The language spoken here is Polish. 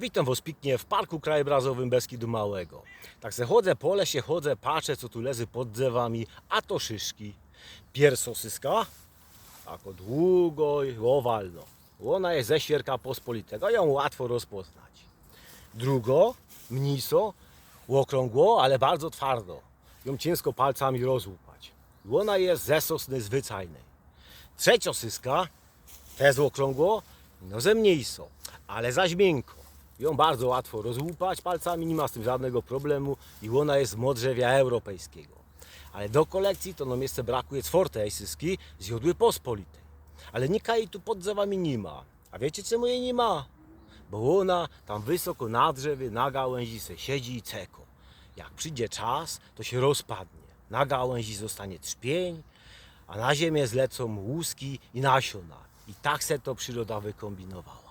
Witam Was w Parku Krajobrazowym Beskidu Małego. Tak se chodzę po lesie, chodzę, patrzę co tu leży pod drzewami, a to szyszki. Piersosyska, tak o długo i owalno. Ona jest ze świerka pospolitego, ją łatwo rozpoznać. Drugo, mniso, okrągło, ale bardzo twardo. Ją ciężko palcami rozłupać. Ona jest ze sosny zwyczajnej. Trzeciosyska, też okrągło, no ze mniejszo, ale zaś miękko. Ją bardzo łatwo rozłupać palcami, nie ma z tym żadnego problemu i ona jest modrzewia europejskiego. Ale do kolekcji to nam jeszcze brakuje czwartej syski z jodły pospolitej. Ale nika jej tu pod drzewami nie ma. A wiecie czemu jej nie ma? Bo ona tam wysoko na drzewie, na gałęzi se siedzi i ceko. Jak przyjdzie czas, to się rozpadnie. Na gałęzi zostanie trzpień, a na ziemię zlecą łuski i nasiona. I tak se to przyroda wykombinowała.